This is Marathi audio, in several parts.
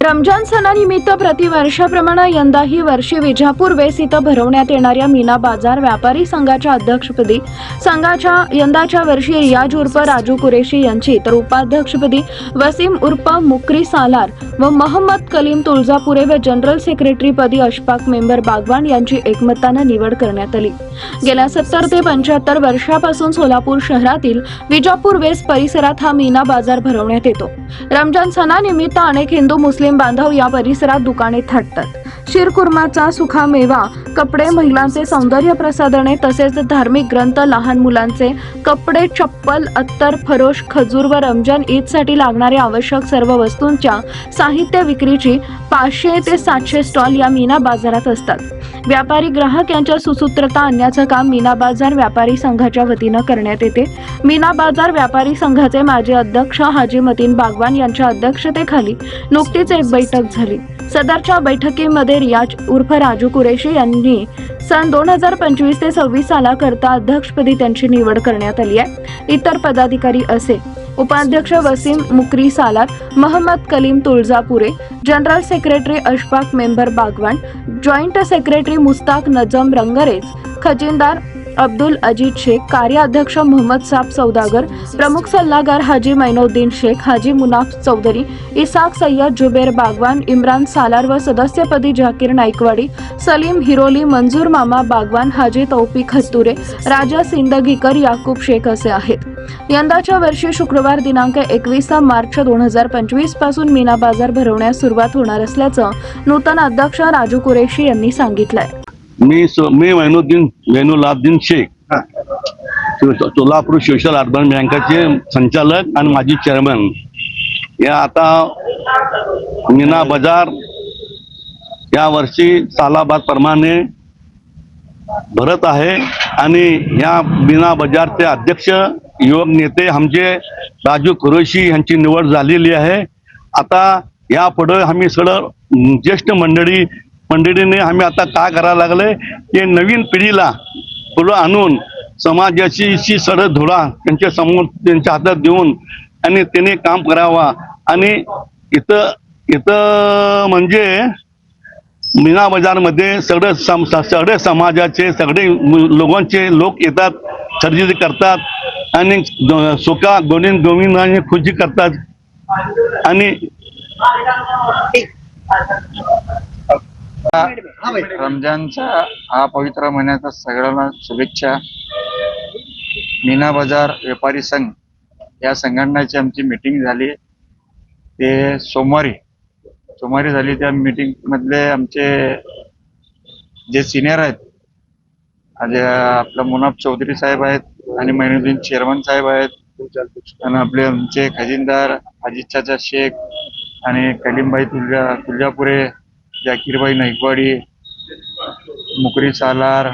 रमजान सणानिमित्त प्रतिवर्षाप्रमाणे यंदाही वर्षी विजापूर वेस इथं भरवण्यात येणाऱ्या मीना बाजार व्यापारी संघाच्या अध्यक्षपदी संघाच्या यंदाच्या वर्षी रियाज उर्फ राजू कुरेशी यांची तर उपाध्यक्षपदी वसीम उर्फ मुकरी सालार व महम्मद कलीम तुळजापुरे व जनरल सेक्रेटरीपदी अशफाक मेंबर बागवान यांची एकमतानं निवड करण्यात आली. गेल्या सत्तर ते पंच्याहत्तर वर्षापासून सोलापूर शहरातील विजापूर वेस परिसरात हा मीना बाजार भरवण्यात येतो. रमजान सणानिमित्त अनेक हिंदू मुस्लिम बांधव या परिसरात दुकाने थाटतात. शिरकुर्माचा सुखा मेवा कपडे महिलांचे सौंदर्य प्रसाधने तसेच धार्मिक ग्रंथ लहान मुलांचे कपडे चप्पल अत्तर फरोश खजूर व रमजान ईदसाठी लागणाऱ्या आवश्यक सर्व वस्तूंच्या साहित्य विक्रीची पाचशे ते सातशे स्टॉल या मीना बाजारात असतात. व्यापारी ग्राहक यांच्या सुसूत्रता आणण्याचं काम मीना बाजार व्यापारी संघाच्या वतीनं करण्यात येते. मीना बाजार व्यापारी संघाचे माजी अध्यक्ष हाजी मतीन बागवान यांच्या अध्यक्षतेखाली नुकतीच एक बैठक झाली. सदरच्या बैठकीमध्ये रियाज उर्फ राजू कुरेशी यांनी सन दोन हजार पंचवीस ते सव्वीस सालाकरता अध्यक्षपदी त्यांची निवड करण्यात आली आहे. इतर पदाधिकारी असे उपाध्यक्ष Wasim Mukri Salar Mohammed Kaleem Tuljapure general secretary Ashfaq member Bagwan joint secretary Mushtaq Najam Rangrez खजिनदार Abdul Aziz Shaikh कार्याध्यक्ष मोहम्मद साब सौदागर प्रमुख सल्लागार हाजी मैनुद्दीन शेख हाजी मुनाफ चौधरी इसाक सय्यद जुबेर बागवान इम्रान सालार व सदस्यपदी जाकीर नाईकवाडी सलीम हिरोली मंजूर मामा बागवान हाजी तौफिक हस्तुरे राजा सिंदगीकर याकूब शेख असे आहेत. यंदाच्या वर्षी शुक्रवार दिनांक एकवीस मार्च दोन हजार पंचवीसपासून मीना बाजार भरवण्यास सुरुवात होणार असल्याचं नूतन अध्यक्ष राजू कुरेशी यांनी सांगितलंय. मी मी वैनुद्दीन वैनुलाद्दीन शेख सोलापूर सोशल अर्बन बँकेचे संचालक आणि माजी चेअरमन. या आता मीना बाजार या वर्षी सालाबाद प्रमाणे भरत आहे. आणि या बिना बाजारचे अध्यक्ष युवक नेते आमचे राजू कुरेशी यांची निवड झालेली आहे. आता या पुढे आम्ही सगळं ज्येष्ठ मंडळी मंडळीने आम्ही आता काय करायला लागले? की नवीन पिढीला पुढं आणून समाजाची शी सड धुळा त्यांच्यासमोर त्यांच्या हातात देऊन आणि त्याने काम करावा. आणि इथं इथं म्हणजे मीना बाजारमध्ये सगळे सम सगळे समाजाचे सगळे लोकांचे लोक येतात खरेदी करतात आणि दो- गोविंद दोन्ही खुशी करतात. आणि रमजानचा हा पवित्र महिन्याचा सगळ्यांना शुभेच्छा. मीना बाजार व्यापारी संघ या संघटनेची आमची मीटिंग झाली. ते सोमवारी सोमवारी झाली त्या मीटिंग मधले आमचे जे सिनियर आहेत आपलं मुनाफ चौधरी साहेब आहेत आणि महिनुद्दीन चेअरमन साहेब आहेत. आणि आपले आमचे खजिनदार अजित चाचा शेख आणि कलीमबाई तुलजा तुळजापुरे जाकीरबाई नाईकवाडी मुकरी सालार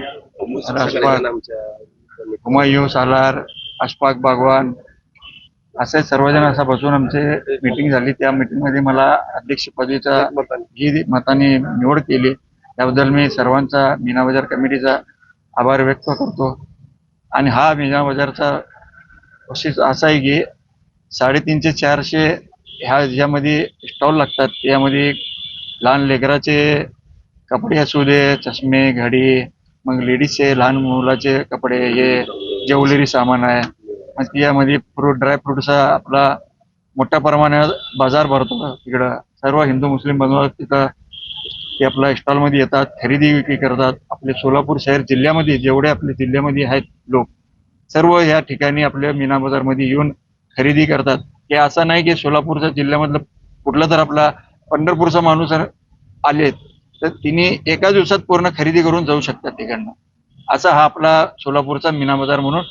हुमायूं सालार अशफाक बागवान असे सर्वजण असा बसून आमचे मीटिंग झाली. त्या मीटिंगमध्ये मला अध्यक्षपदीचा ही मताने. निवड केली. त्याबद्दल मी सर्वांचा मीना बाजार कमिटीचा आभार व्यक्त करतो. आणि हा मीना बाजारचा विशेष असा आहे की साडेतीनशे चारशे ह्या ज्यामध्ये स्टॉल लागतात त्यामध्ये लहान लेकराचे कपडे असू दे चष्मे घडी मग लेडीजचे लहान मुलाचे कपडे हे ज्वेलरी सामान आहे. मग यामध्ये फ्रूट ड्राय फ्रूटचा आपला मोठ्या प्रमाणात बाजार भरतो. तिकडं सर्व हिंदू मुस्लिम बांधव तिथं ते आपल्या स्टॉलमध्ये येतात खरेदी विक्री करतात. आपले सोलापूर शहर जिल्ह्यामध्ये जेवढे आपले जिल्ह्यामध्ये आहेत लोक सर्व या ठिकाणी आपल्या मीना बाजारमध्ये येऊन खरेदी करतात. हे असं नाही की सोलापूरच्या जिल्ह्यामधलं कुठला तर आपला पंढरपूरचा माणूस जर आले तर तिने एका दिवसात पूर्ण खरेदी करून जाऊ शकतात तिकडनं. असा हा आपला सोलापूरचा मीना बाजार म्हणून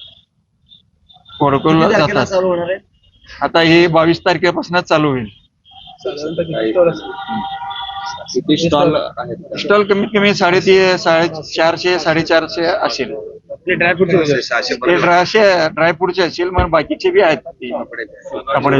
जातात. आता हे बावीस तारखेपासूनच चालू होईल. किती स्टॉल आहेत? स्टॉल कमीत कमी साडेतीन साडे चारशे साडेचारशे असेल. सहाशे ते ड्रायशे ड्रायफ्रूटचे असेल मग बाकीचे बी आहेत. ते कपडे. कपडे